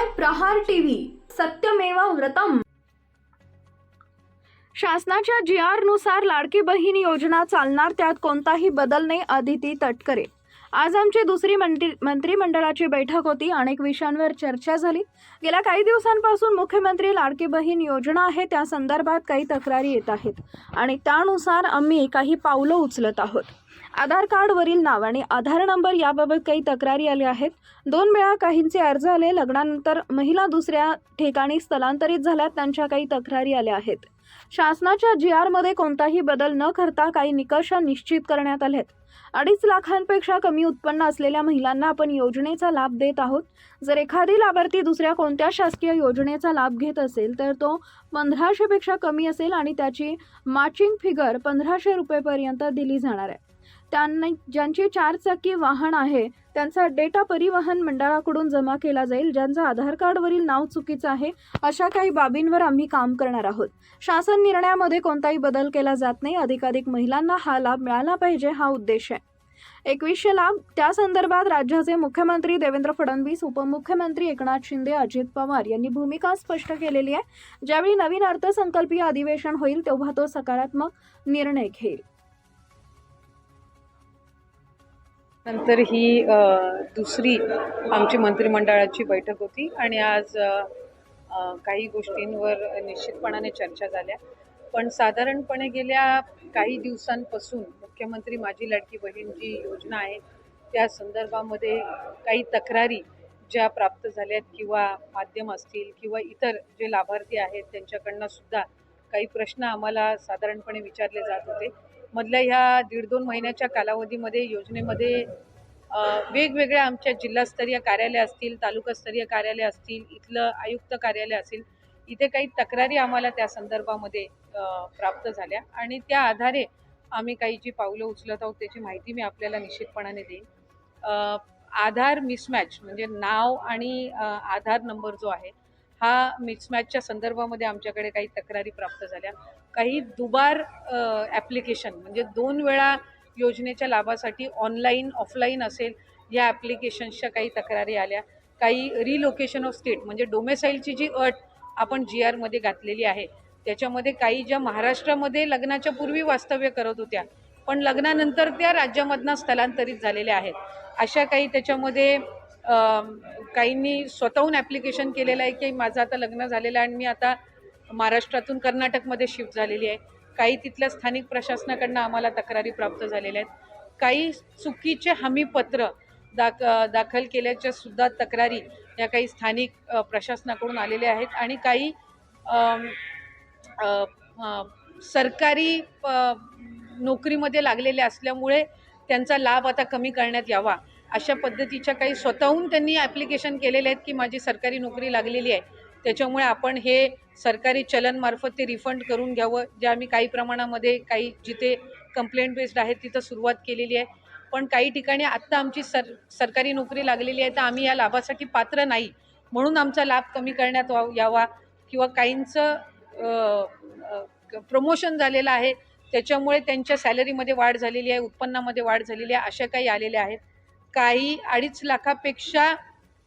पाहताय प्रहार टीव्ही. सत्यमेवा व्रतम. शासनाच्या जी आरनुसार लाडकी बहीण योजना चालणार त्यात कोणताही बदल नाही अदिती तटकरे. आज आमची दुसरी मंत्री मंत्रिमंडळाची बैठक होती अनेक विषयांवर चर्चा झाली. गेल्या काही दिवसांपासून मुख्यमंत्री लाडकी बहीण योजना आहे त्या संदर्भात काही तक्रारी येत आहेत. आणि त्यानुसार आम्ही काही पावलं उचलत आहोत. आधार कार्डवरील नाव आणि आधार नंबर याबाबत काही तक्रारी आल्या आहेत. दोन वेळा काहींचे अर्ज आले लग्नानंतर महिला दुसऱ्या ठिकाणी स्थलांतरित झाल्यात त्यांच्या काही तक्रारी आल्या आहेत. शासनाच्या जी आरमध्ये कोणताही बदल न करता काही निकष निश्चित करण्यात आलेत. अडीच लाखांपेक्षा कमी उत्पन्न असलेल्या महिलांना आपण योजनेचा लाभ देत आहोत. जर एखादी लाभार्थी दुसऱ्या कोणत्या शासकीय योजनेचा लाभ घेत असेल तर तो पंधराशेपेक्षा कमी असेल आणि त्याची मॅचिंग फिगर पंधराशे रुपयेपर्यंत दिली जाणार आहे. त्यांना ज्यांची चारचाकी वाहन आहे त्यांचा डेटा परिवहन मंडळाकडून जमा केला जाईल ज्यांचं आधार कार्डवरील नाव चुकीचं आहे अशा काही बाबींवर आम्ही काम करणार आहोत. शासन निर्णयामध्ये कोणताही बदल केला जात नाही अधिकाधिक महिलांना हा लाभ मिळाला पाहिजे हा उद्देश आहे. एकवीसशे लाभ त्या संदर्भात राज्याचे मुख्यमंत्री देवेंद्र फडणवीस उपमुख्यमंत्री एकनाथ शिंदे अजित पवार यांनी भूमिका स्पष्ट केलेली आहे. ज्यावेळी नवीन अर्थसंकल्पीय अधिवेशन होईल तेव्हा तो सकारात्मक निर्णय घेईल. नंतर ही दुसरी आमची मंत्रिमंडळाची बैठक होती आणि आज काही गोष्टींवर निश्चितपणाने चर्चा झाल्या. पण साधारणपणे गेल्या काही दिवसांपासून मुख्यमंत्री माझी लाडकी बहीण जी योजना आहे त्या संदर्भामध्ये काही तक्रारी ज्या प्राप्त झाल्यात किंवा माध्यम असतील किंवा इतर जे लाभार्थी आहेत त्यांच्याकडनं सुद्धा काही प्रश्न आम्हाला साधारणपणे विचारले जात होते. मधल्या ह्या दीड दोन महिन्याच्या कालावधीमध्ये योजनेमध्ये वेगवेगळ्या आमच्या जिल्हास्तरीय कार्यालय असतील तालुकास्तरीय कार्यालय असतील इथलं आयुक्त कार्यालय असेल इथे काही तक्रारी आम्हाला त्या संदर्भामध्ये प्राप्त झाल्या. आणि त्या आधारे आम्ही काही जी पावलं उचलत आहोत त्याची माहिती मी आपल्याला निश्चितपणाने देईन. आधार मिसमॅच म्हणजे नाव आणि आधार नंबर जो आहे हा मिसमॅचच्या संदर्भामध्ये आमच्याकडे काही तक्रारी प्राप्त झाल्या. काही दुबार ॲप्लिकेशन म्हणजे दोन वेळा योजनेच्या लाभासाठी ऑनलाईन ऑफलाईन असेल या ॲप्लिकेशन्सच्या काही तक्रारी आल्या. काही रिलोकेशन ऑफ स्टेट म्हणजे डोमेसाईलची जी अट आपण जी आरमध्ये घातलेली आहे त्याच्यामध्ये काही ज्या महाराष्ट्रामध्ये लग्नाच्या पूर्वी वास्तव्य करत होत्या पण लग्नानंतर त्या राज्यामधनं स्थलांतरित झालेल्या आहेत. अशा काही त्याच्यामध्ये काहींनी स्वतःहून ॲप्लिकेशन केलेलं आहे की माझं आता लग्न झालेलं आहे आणि मी आता महाराष्ट्रातून कर्नाटकमध्ये शिफ्ट झालेली आहे. काही तिथल्या स्थानिक प्रशासनाकडनं आम्हाला तक्रारी प्राप्त झालेल्या आहेत. काही चुकीचे हमीपत्र दाख दाखल केल्याच्या सुद्धा तक्रारी या काही स्थानिक प्रशासनाकडून आलेल्या आहेत आणि काही सरकारी नोकरीमध्ये लागलेले असल्यामुळे त्यांचा लाभ आता कमी करण्यात यावा अशा पद्धतीच्या काही स्वतःहून त्यांनी ॲप्लिकेशन केलेले आहेत की माझी सरकारी नोकरी लागलेली आहे. त्याच्यामुळे आपण हे सरकारी चलनमार्फत ते रिफंड करून घ्यावं. जे आम्ही काही प्रमाणामध्ये काही जिथे कंप्लेंट बेस्ड आहे तिथं सुरुवात केलेली आहे. पण काही ठिकाणी आत्ता आमची सर सरकारी नोकरी लागलेली आहे तर आम्ही या लाभासाठी पात्र नाही. म्हणून आमचा लाभ कमी करण्यात वा यावा किंवा काहींचं प्रमोशन झालेलं आहे. त्याच्यामुळे त्यांच्या सॅलरीमध्ये वाढ झालेली आहे उत्पन्नामध्ये वाढ झालेली आहे अशा काही आलेल्या आहेत. काही अडीच लाखापेक्षा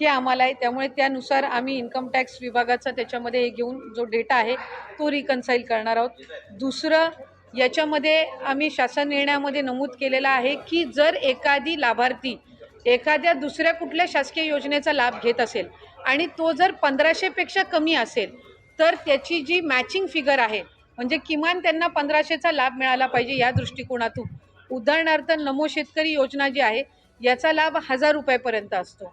हे आम्हाला आहे. त्यामुळे त्यानुसार आम्ही इन्कम टॅक्स विभागाचा त्याच्यामध्ये हे घेऊन जो डेटा आहे तो रिकन्साईल करणार आहोत. दुसरं याच्यामध्ये आम्ही शासन निर्णयामध्ये नमूद केलेला आहे की जर एखादी लाभार्थी एखाद्या दुसऱ्या कुठल्या शासकीय योजनेचा लाभ घेत असेल आणि तो जर पंधराशेपेक्षा कमी असेल तर त्याची जी मॅचिंग फिगर आहे म्हणजे किमान त्यांना पंधराशेचा लाभ मिळाला पाहिजे या दृष्टिकोनातून. उदाहरणार्थ नमो शेतकरी योजना जी आहे याचा लाभ हजार रुपयापर्यंत असतो.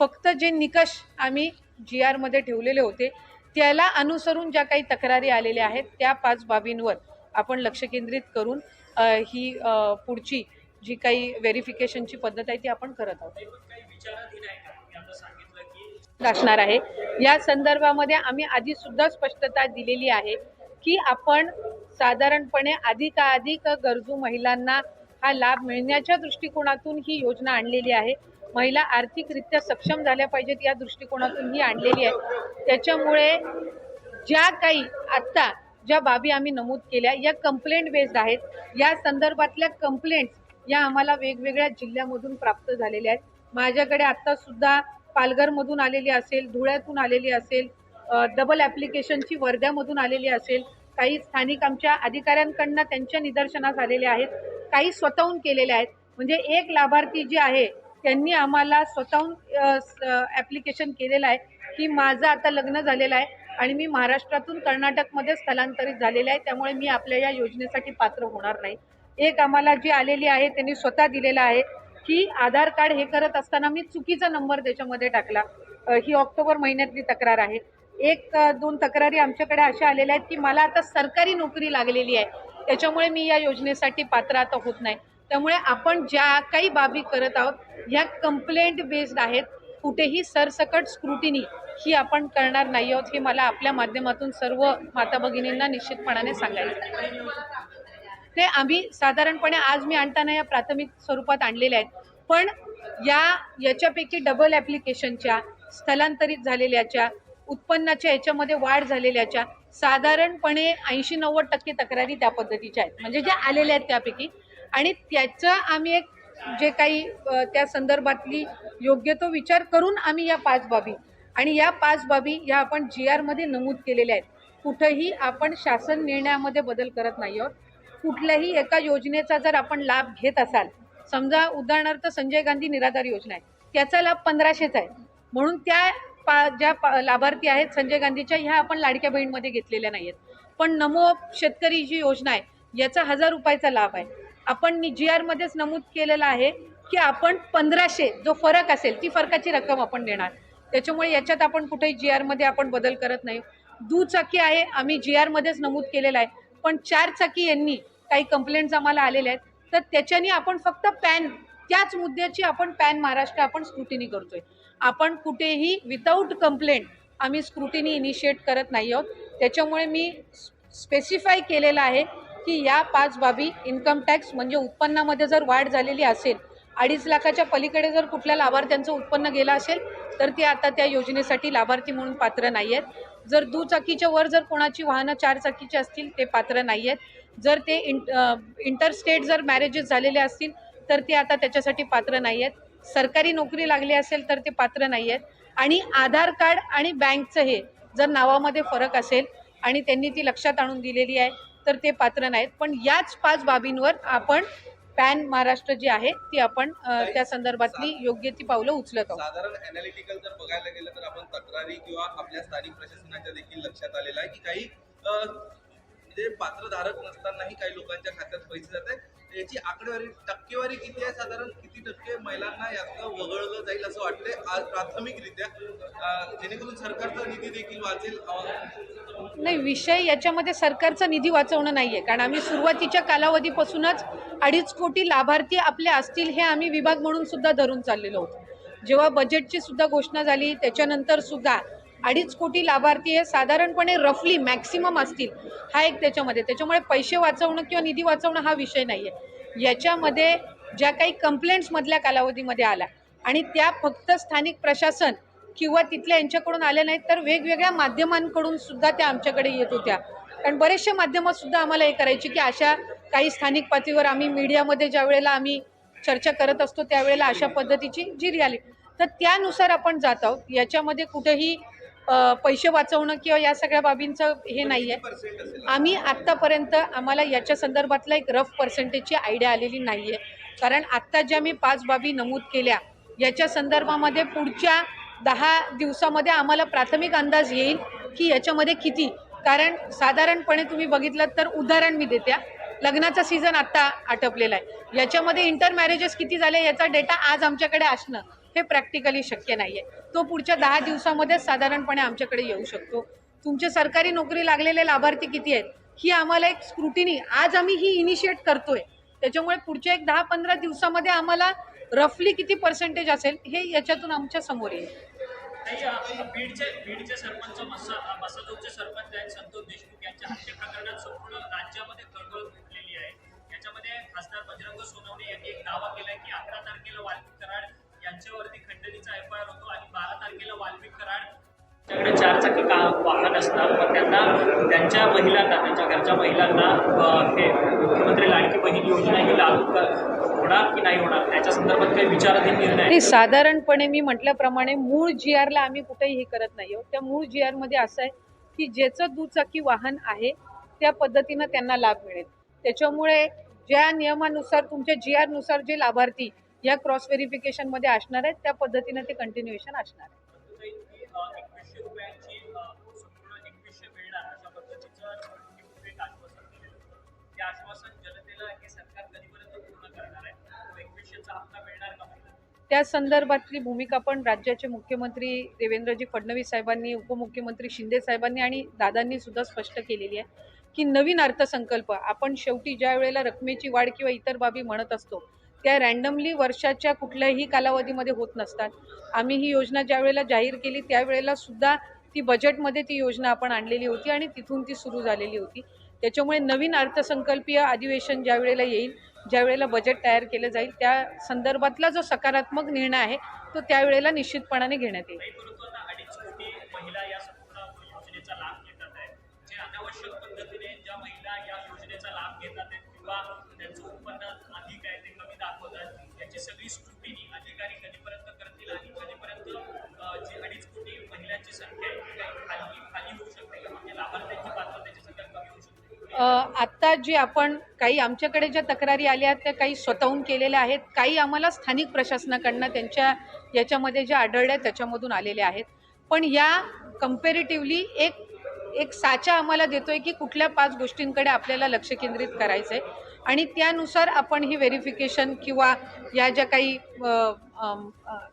फक्त जे निकष आम्ही जी आरमध्ये ठेवलेले होते त्याला अनुसरून ज्या काही तक्रारी आलेल्या आहेत त्या पाच बाबींवर आपण लक्ष केंद्रित करून ही पुढची जी काही व्हेरिफिकेशनची पद्धत आहे ती आपण करत आहोत. असणार आहे. या संदर्भामध्ये आम्ही आधी सुद्धा स्पष्टता दिलेली आहे की आपण साधारणपणे अधिकाधिक गरजू महिलांना हा लाभ मिळण्याच्या दृष्टिकोनातून ही योजना आणलेली आहे. महिला आर्थिकरित्या सक्षम झाल्या पाहिजेत या दृष्टिकोनातून ही आणलेली आहे. त्याच्यामुळे ज्या काही आत्ता ज्या बाबी आम्ही नमूद केल्या या कंप्लेंट बेस्ड आहेत. या संदर्भातल्या कंप्लेंट्स या आम्हाला वेगवेगळ्या जिल्ह्यामधून प्राप्त झालेल्या आहेत. माझ्याकडे आत्तासुद्धा पालघरमधून आलेली असेल धुळ्यातून आलेली असेल डबल ॲप्लिकेशनची वर्ध्यामधून आलेली असेल काही स्थानिक आमच्या अधिकाऱ्यांकडनं त्यांच्या निदर्शनास आलेल्या आहेत काही स्वतःहून केलेल्या आहेत. म्हणजे एक लाभार्थी जे आहे त्यांनी आम्हाला स्वतःहून ॲप्लिकेशन केलेलं आहे की माझं आता लग्न झालेलं आहे आणि मी महाराष्ट्रातून कर्नाटकमध्ये स्थलांतरित झालेले आहे. त्यामुळे मी आपल्या या योजनेसाठी पात्र होणार नाही. एक आम्हाला जी आलेली आहे त्यांनी स्वतः दिलेलं आहे की आधार कार्ड हे करत असताना मी चुकीचा नंबर त्याच्यामध्ये टाकला. ही ऑक्टोबर महिन्यातली तक्रार आहे. एक दोन तक्रारी आमच्याकडे अशा आलेल्या आहेत की मला आता सरकारी नोकरी लागलेली आहे. त्याच्यामुळे मी या योजनेसाठी पात्र आता होत नाही. त्यामुळे आपण ज्या काही बाबी करत आहोत ह्या कंप्लेंट बेस्ड आहेत. कुठेही सरसकट स्क्रुटिनी ही आपण करणार नाही आहोत हे मला आपल्या माध्यमातून सर्व माता भगिनींना निश्चितपणाने सांगायचं ते आम्ही साधारणपणे आज मी आणताना या प्राथमिक स्वरूपात आणलेल्या आहेत. पण या याच्यापैकी डबल ॲप्लिकेशनच्या स्थलांतरित झालेल्याच्या उत्पन्नाच्या याच्यामध्ये वाढ झालेल्याच्या साधारणपणे ऐंशी नव्वद टक्के तक्रारी त्या पद्धतीच्या आहेत. म्हणजे ज्या आलेल्या आहेत त्यापैकी आणि त्याचं आम्ही एक जे काही त्या संदर्भातली योग्य तो विचार करून आम्ही या पाच बाबी आणि या पाच बाबी या आपण जी आरमध्ये नमूद केलेल्या आहेत. कुठंही आपण शासन निर्णयामध्ये बदल करत नाही आहोत. कुठल्याही एका योजनेचा जर आपण लाभ घेत असाल समजा उदाहरणार्थ संजय गांधी निराधार योजना आहे त्याचा लाभ पंधराशेचा आहे. म्हणून त्या पा ज्या पा लाभार्थी आहेत संजय गांधीच्या ह्या आपण लाडक्या बहीणमध्ये घेतलेल्या नाही आहेत पण नमो शेतकरी जी योजना आहे याचा हजार रुपयाचा लाभ आहे. आपण जी आरमध्येच नमूद केलेलं आहे की आपण पंधराशे जो फरक असेल ती फरकाची रक्कम आपण देणार. त्याच्यामुळे याच्यात आपण कुठेही जी आरमध्ये आपण बदल करत नाही. दुचाकी आहे आम्ही जी आरमध्येच नमूद केलेलं आहे. पण चार चाकी यांनी काही कंप्लेंट्स आम्हाला आलेल्या आहेत. तर त्याच्यानी आपण फक्त पॅन त्याच मुद्द्याची आपण पॅन महाराष्ट्र आपण स्क्रुटिनी करतोय. आपण कुठेही विदाऊट कंप्लेंट आम्ही स्क्रुटिनी इनिशिएट करत नाही आहोत. त्याच्यामुळे मी स्पेसिफाय केलेलं आहे की या पाच बाबी इन्कम टॅक्स म्हणजे उत्पन्नामध्ये जर वाढ झालेली असेल अडीच लाखाच्या पलीकडे जर कुठल्या लाभार्थ्यांचं उत्पन्न गेलं असेल तर ते आता त्या योजनेसाठी लाभार्थी म्हणून पात्र नाही आहेत जर दुचाकीच्या वर जर कोणाची वाहनं चारचाकीची असतील ते पात्र नाही आहेत जर ते इंट इंटरस्टेट जर मॅरेजेस झालेले असतील तर ते आता त्याच्यासाठी पात्र नाही आहेत सरकारी नोकरी लागली असेल तर ते पात्र नाही आहेत आणि आधार कार्ड आणि बँकचं हे जर नावामध्ये फरक असेल आणि त्यांनी ती लक्षात आणून दिलेली आहे तर ते पात्र नाहीत. पण याच पाच बाबींवर आपण पॅन महाराष्ट्र जी आहे ती आपण त्या संदर्भातली योग्य ती पावलं उचलत आहोत. साधारण अनालिटिकल जर बघायला गेलं तर आपण तक्रारी किंवा आपल्या स्थानिक प्रशासनाच्या देखील लक्षात आलेलं आहे की काही म्हणजे पात्रधारक नसतानाही काही लोकांच्या खात्यात पैसे जात आहेत. याची आकडेवारी टक्केवारी किती आहे? साधारण किती टक्के महिलांना यातनं वगळलं जाईल असं वाटतंय? आज प्राथमिकरित्या जेणेकरून सरकारचा निधी देखील वाचेल नाही विषय याच्यामध्ये सरकारचा निधी वाचवणं नाही आहे कारण आम्ही सुरुवातीच्या कालावधीपासूनच अडीच कोटी लाभार्थी आपले असतील हे आम्ही विभाग म्हणून सुद्धा धरून चाललेलो होतो. जेव्हा बजेटची सुद्धा घोषणा झाली त्याच्यानंतर सुद्धा अडीच कोटी लाभार्थी हे साधारणपणे रफली मॅक्सिमम असतील हा एक त्याच्यामध्ये. त्याच्यामुळे पैसे वाचवणं किंवा निधी वाचवणं हा विषय नाही आहे याच्यामध्ये ज्या काही कंप्लेंट्समधल्या कालावधीमध्ये आल्या आणि त्या फक्त स्थानिक प्रशासन किंवा तिथल्या यांच्याकडून आल्या नाहीत तर वेगवेगळ्या माध्यमांकडून सुद्धा त्या आमच्याकडे येत होत्या. कारण बरेचसे माध्यमंसुद्धा आम्हाला हे करायची की अशा काही स्थानिक पातळीवर आम्ही मीडियामध्ये ज्या वेळेला आम्ही चर्चा करत असतो त्यावेळेला अशा पद्धतीची जी रियालिटी तर त्यानुसार आपण जात आहोत. याच्यामध्ये कुठेही पैसे वाचवणं किंवा या सगळ्या बाबींचं हे नाही आहे आम्ही आत्तापर्यंत आम्हाला याच्या संदर्भातला एक रफ पर्सेंटेजची आयडिया आलेली नाही आहे कारण आत्ता ज्या मी पाच बाबी नमूद केल्या याच्या संदर्भामध्ये पुढच्या दहा दिवसामध्ये आम्हाला प्राथमिक अंदाज येईल की याच्यामध्ये किती. कारण साधारणपणे तुम्ही बघितलं तर उदाहरण मी देत्या लग्नाचा सीझन आत्ता आटपलेला आहे. याच्यामध्ये इंटर मॅरेजेस किती झाले याचा डेटा आज आमच्याकडे असणं. हे प्रॅक्टिकली शक्य नाही आहे तो पुढच्या दहा दिवसामध्येच साधारणपणे आमच्याकडे येऊ शकतो. तुमचे सरकारी नोकरी लागलेले लाभार्थी किती आहेत? ही आम्हाला एक स्क्रुटिनी आज आम्ही ही इनिशिएट करतोय. त्याच्यामुळे पुढच्या एक दहा पंधरा दिवसामध्ये आम्हाला रफली किती पर्सेंटेज असेल हे याच्यातून आमच्यासमोर येईल. बीडचे बीडचे सरपंच मसा मसाजोगचे सरपंच आहेत संतोष देशमुख यांच्या हत्या प्रकरणात संपूर्ण राज्यामध्ये खळबळ आहे. याच्यामध्ये खासदार बजरंग सोनवणे यांनी एक दावा की अकरा तारखेला वाल्मिक कराड यांच्यावरती खंडणीचा एफ आय आर होतो आणि बारा तारखेला वाल्मिक कराड त्यांच्याकडे चार चाकी का वाहन असतात पण त्यांना त्यांच्या महिलांना त्यांच्या घरच्या महिलांना हे मुख्यमंत्री लाडकी बहीण योजना ही लागू होणार की नाही होणार? याच्या संदर्भात काही विचाराधीन निर्णय साधारणपणे मी म्हटल्याप्रमाणे मूळ जी आरला आम्ही कुठेही हे करत नाही आहोत. त्या मूळ जी आरमध्ये असं आहे की ज्याचं दुचाकी वाहन आहे त्या पद्धतीनं त्यांना लाभ मिळेल. त्याच्यामुळे ज्या नियमानुसार तुमच्या जी आरनुसार जे लाभार्थी या क्रॉस व्हेरिफिकेशनमध्ये असणार आहेत त्या पद्धतीने ते कंटिन्युएशन असणार आहे त्या संदर्भातली भूमिका पण राज्याचे मुख्यमंत्री देवेंद्रजी फडणवीस साहेबांनी उपमुख्यमंत्री शिंदे साहेबांनी आणि दादांनी सुद्धा स्पष्ट केलेली आहे की नवीन अर्थसंकल्प आपण शेवटी ज्या वेळेला रकमेची वाढ किंवा इतर बाबी म्हणत असतो त्या रँडमली वर्षाच्या कुठल्याही कालावधीमध्ये होत नसतात. आम्ही ही योजना ज्या वेळेला जाहीर केली त्यावेळेला सुद्धा ती बजेटमध्ये ती योजना आपण आणलेली होती आणि तिथून ती सुरू झालेली होती. त्याच्यामुळे नवीन अर्थसंकल्पीय अधिवेशन ज्या वेळेला येईल ज्या वेळेला बजेट तयार केलं जाईल त्या संदर्भातला जो सकारात्मक निर्णय आहे तो त्यावेळेला निश्चितपणाने घेण्यात येईल. अनावश्यक पद्धतीने ज्या महिला या योजनेचा लाभ घेतात किंवा त्यांचं उत्पन्न दाखवतात. याची सगळी स्क्रुटिनी अधिकारी कधीपर्यंत करतील आणि कधीपर्यंत जी अडीच कोटी महिलांची संख्या खाली खाली होऊ शकते म्हणजे लाभार्थ्यांची पात्रतेची संख्या कमी होऊ शकते. आत्ता जे आपण काही आमच्याकडे ज्या तक्रारी आल्या आहेत त्या काही स्वतःहून केलेल्या आहेत काही आम्हाला स्थानिक प्रशासनाकडनं त्यांच्या याच्यामध्ये ज्या आढळल्या त्याच्यामधून आलेल्या आहेत. पण या कम्पेरेटिव्हली एक एक साचा आम्हाला देतोय की कुठल्या पाच गोष्टींकडे आपल्याला लक्ष केंद्रित करायचं आहे आणि त्यानुसार आपण ही व्हेरिफिकेशन किंवा या ज्या काही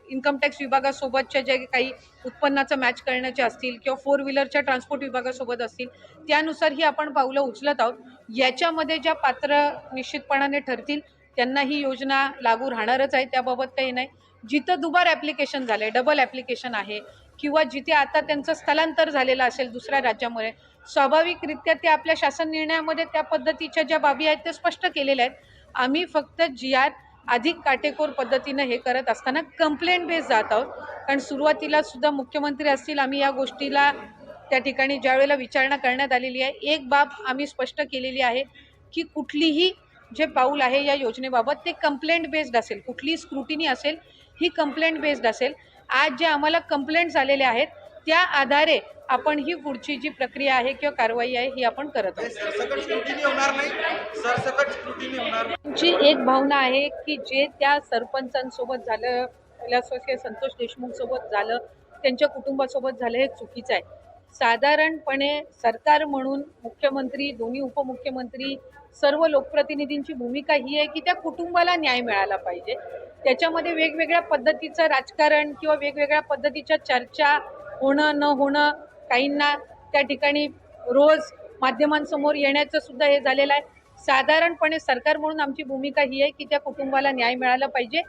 इन्कम टॅक्स विभागासोबतच्या ज्या काही उत्पन्नाचं मॅच करण्याचे असतील किंवा फोर व्हीलरच्या ट्रान्सपोर्ट विभागासोबत असतील त्यानुसार ही आपण पावलं उचलत आहोत. याच्यामध्ये ज्या पात्र निश्चितपणाने ठरतील त्यांना ही योजना लागू राहणारच आहे. त्याबाबत काही नाही. जिथं दुबार ॲप्लिकेशन झालं आहे डबल ॲप्लिकेशन आहे. किंवा जिथे आता त्यांचं स्थलांतर झालेलं असेल दुसऱ्या राज्यामुळे स्वाभाविकरित्या ते आपल्या शासन निर्णयामध्ये त्या पद्धतीच्या ज्या बाबी आहेत त्या स्पष्ट केलेल्या आहेत. आम्ही फक्त जी आर अधिक काटेकोर पद्धतीनं हे करत असताना कंप्लेंट बेस जात आहोत. कारण सुरुवातीला सुद्धा मुख्यमंत्री असतील आम्ही या गोष्टीला त्या ठिकाणी ज्या वेळेला विचारणा करण्यात आलेली आहे एक बाब आम्ही स्पष्ट केलेली आहे की कुठलीही जे पाऊल आहे या योजनेबाबत ते कंप्लेंट बेस्ड असेल. कुठलीही स्क्रुटिनी असेल ही कंप्लेंट बेस्ड असेल. आज जे आम्हाला कंप्लेंट्स आलेले आहेत त्या आधारे आपण ही पुढची जी प्रक्रिया आहे किंवा कारवाई आहे ही आपण करत आहोत. एक भावना आहे की जे त्या सरपंचांसोबत झालं संतोष देशमुख सोबत झालं त्यांच्या कुटुंबासोबत झालं हे चुकीचं आहे. साधारणपणे सरकार म्हणून मुख्यमंत्री दोन्ही उपमुख्यमंत्री सर्व लोकप्रतिनिधींची भूमिका ही आहे की त्या कुटुंबाला न्याय मिळाला पाहिजे. त्याच्यामध्ये वेगवेगळ्या पद्धतीचं राजकारण किंवा वेगवेगळ्या पद्धतीच्या चर्चा होणं न होणं काहींना त्या ठिकाणी रोज माध्यमांसमोर येण्याचं सुद्धा हे झालेलं आहे. साधारणपणे सरकार म्हणून आमची भूमिका ही आहे की त्या कुटुंबाला न्याय मिळाला पाहिजे.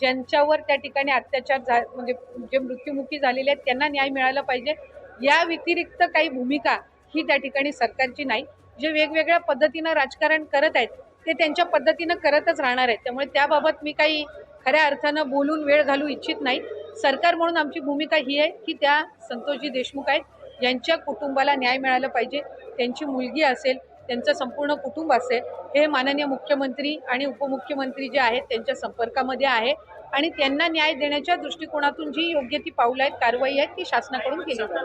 ज्यांच्यावर त्या ठिकाणी अत्याचार झा म्हणजे जे मृत्युमुखी झालेले आहेत त्यांना न्याय मिळाला पाहिजे. या व्यतिरिक्त काही भूमिका ही त्या ठिकाणी सरकारची नाही. जे वेगवेगळ्या पद्धतीनं राजकारण करत आहेत ते त्यांच्या पद्धतीनं करतच राहणार आहेत. त्यामुळे त्याबाबत मी काही खऱ्या अर्थानं बोलून वेळ घालू इच्छित नाही. सरकार म्हणून आमची भूमिका ही आहे की त्या संतोषजी देशमुख आहेत. यांच्या कुटुंबाला न्याय मिळाला पाहिजे त्यांची मुलगी असेल त्यांचं संपूर्ण कुटुंब असेल हे माननीय मुख्यमंत्री आणि उपमुख्यमंत्री जे आहेत त्यांच्या संपर्कामध्ये आहे. आणि त्यांना न्याय देण्याच्या दृष्टिकोनातून जी योग्य ती पावलं आहेत कारवाई आहेत ती शासनाकडून केली जाते.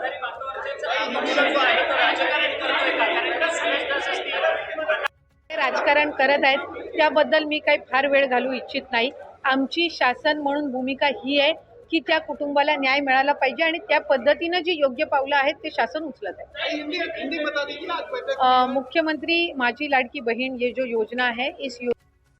आहे राजकारण करत आहेत त्याबद्दल मी काही फार वेळ घालू इच्छित नाही. आमची शासन म्हणून भूमिका ही आहे की त्या कुटुंबाला न्याय मिळाला पाहिजे आणि त्या पद्धतीनं जी योग्य पावलं आहेत ते शासन उचलत आहे. मुख्यमंत्री माझी लाडकी बहीण ये जो योजना है इस यो